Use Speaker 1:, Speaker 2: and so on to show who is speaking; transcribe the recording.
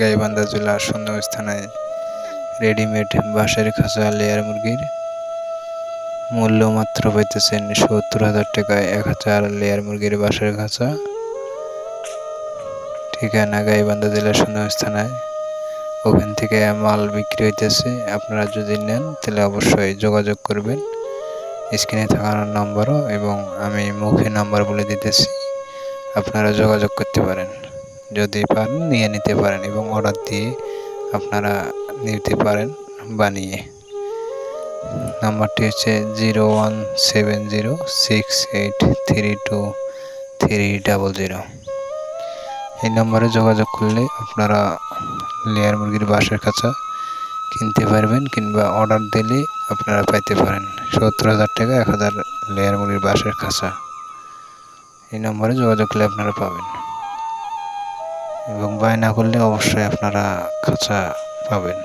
Speaker 1: গাইবান্ধা জেলার শূন্যস্থানে রেডিমেড বাঁশের খাঁচা লেয়ার মুরগির মূল্য মাত্র পাইতেছেন সত্তর হাজার টাকায় এক হাজার লেয়ার মুরগির বাঁশের খাঁচা। ঠিকানা গাইবান্ধা জেলার শূন্যস্থানায় ওখান থেকে মাল বিক্রি হইতেছে। আপনারা যদি নেন, তাহলে অবশ্যই যোগাযোগ করবেন। স্ক্রিনে থাকার নম্বরও এবং আমি মুখে নাম্বার বলে দিতেছি। আপনারা যোগাযোগ করতে পারেন। যদি পারেন, নিয়ে নিতে পারেন এবং অর্ডার দিয়ে আপনারা নিতে পারেন বানিয়ে। নাম্বারটি হচ্ছে zero one seven zero six eight three two three double zero. এই নম্বরে যোগাযোগ করলে আপনারা লেয়ার মুরগির বাঁশের কাছা কিনতে পারবেন কিংবা অর্ডার দিলে আপনারা পাইতে পারেন। সত্তর হাজার টাকা, এক হাজার লেয়ার মুরগির বাঁশের খাঁচা এই নম্বরে যোগাযোগ করলে আপনারা পাবেন। এবং বায়না করলে অবশ্যই আপনারা খাঁচা পাবেন।